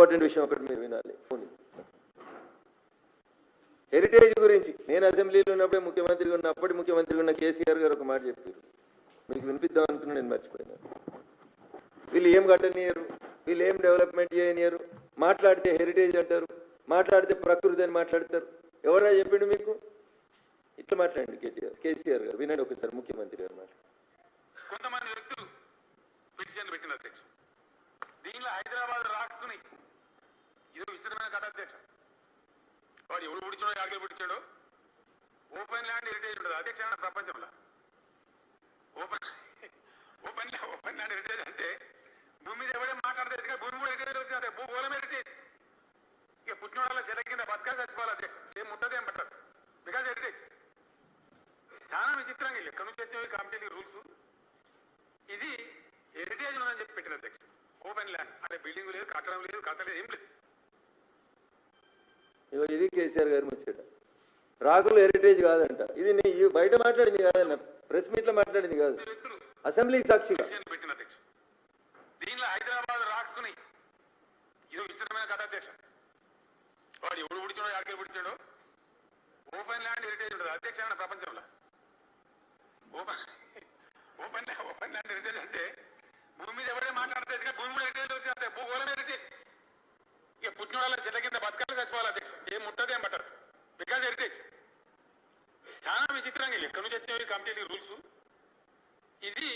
Important విషయం ఒకటి మీరు వినాలి. పోనీ. హెరిటేజ్ గురించి. నేను అసెంబ్లీలో ఉన్నప్పుడే ముఖ్యమంత్రిగా ఉన్న అప్పటి ముఖ్యమంత్రిగా ఉన్న కేసీఆర్ గారు ఒక మాట చెప్పారు. మీకు వినిపిద్దాం అనుకున్నా నేను మర్చిపోయినాను వీళ్ళు ఏం కట్టనియరు వీళ్ళు ఏం డెవలప్మెంట్ చేయనియరు మాట్లాడితే హెరిటేజ్ అంటారు. మాట్లాడితే ప్రకృతి అని మాట్లాడతారు. ఎవరా చెప్పిండు మీకు? ఇట్లా మాట్లాడండి కేటీఆర్ కేసీఆర్ గారు. వినండి ఒకసారి ముఖ్యమంత్రి గారు మాట కొంతమంది వ్యక్తులు పిటిషన్ పెట్టిన దీనిలో హైదరాబాద్ రాక్స్ని ఇది విచిత్రమైన కథ అధ్యక్ష వాడు ఎవడు పుడిచాడో యాడికి పుడిచాడో ఓపెన్ ల్యాండ్ హెరిటేజ్ ఉండదు అధ్యక్ష ప్రపంచంలో. Open open open land heritage అంటే భూమి మీద ఎవడే మాట్లాడలేదు కానీ భూమి కూడా హెరిటేజ్ వచ్చింది. అదే భూగోళం హెరిటేజ్ ఇక పుట్టిన వాళ్ళ చెల కింద బతకాలి చచ్చిపోవాలి అధ్యక్ష. ఏం ముట్టదు ఏం పట్టదు. బికాజ్ హెరిటేజ్ చాలా విచిత్రంగా వెళ్ళి ఎక్కడి నుంచి వచ్చేవి కమిటీ రూల్స్ ఇది హెరిటేజ్ ఉందని చెప్పి పెట్టిన అధ్యక్ష. ఓపెన్ ల్యాండ్ అంటే బిల్డింగ్ లేదు కట్టడం లేదు కట్టలేదు ఏం లేదు. ఇగో ఇది కేసీఆర్ గారు ముచ్చట. రాకులు హెరిటేజ్ కాదంట. ఇది నీ బయట మాట్లాడింది కాదన్న ప్రెస్ మీట్లో మాట్లాడింది కాదు. వ్యక్తులు అసెంబ్లీ సాక్షిగా పిటిషన్ పెట్టిన అధ్యక్ష. దీనిలో హైదరాబాద్ రాక్స్ని ఇది విస్తృతమైన కథ అధ్యక్ష. వాడు ఎవడు పుడిచాడో యాడికి పుడిచాడో? ఓపెన్ ల్యాండ్ హెరిటేజ్ ఉండదు అధ్యక్ష ప్రపంచంలో? Open open open land heritage అంటే భూమి మీద ఎవడే మాట్లాడలేదు కానీ భూమి కూడా హెరిటేజ్ వచ్చింది అంతే భూగోళం హెరిటేజ్ ఇక చెట్ల కింద బతకాలి చచ్చిపోవాలి అధ్యక్ష. ఏం ముట్టదు ఏం పట్టదు. బికాజ్ హెరిటేజ్ చాలా విచిత్రంగా వీళ్ళు ఎక్కడి నుంచి వచ్చేవి కమిటీ రూల్స్? ఇది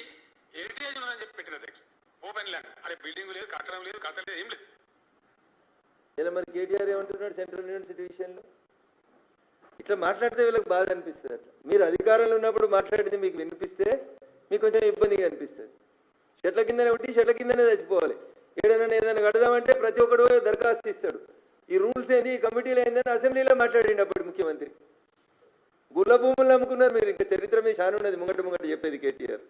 హెరిటేజ్ ఉందని చెప్పి పెట్టిన అధ్యక్ష. ఓపెన్ ల్యాండ్ అదే బిల్డింగ్ లేదు కట్టడం లేదు కట్టలేదు ఏం లేదు. ఇలా మరి కేటీఆర్ ఏమంటున్నాడు సెంట్రల్ యూనివర్సిటీ విషయంలో? ఇట్లా మాట్లాడితే వీళ్ళకి బాధ అనిపిస్తుంది అట్లా. మీరు అధికారంలో ఉన్నప్పుడు మాట్లాడితే మీకు వినిపిస్తే మీకు కొంచెం ఇబ్బందిగా అనిపిస్తుంది. చెట్ల కిందనే ఒకటి చెట్ల కిందనే చచ్చిపోవాలి. ఏదైనా ఏదైనా కడదామంటే ప్రతి ఒక్కడు దరఖాస్తు ఇస్తాడు. ఈ రూల్స్ ఏంది? ఈ కమిటీలు ఏందని అసెంబ్లీలో మాట్లాడిండి అప్పుడు ముఖ్యమంత్రి. గుల్ల భూములు అమ్ముకున్నారు మీరు. ఇంకా చరిత్ర మీద చాలా ఉన్నది. ముంగట ముంగట చెప్పేది కేటీఆర్.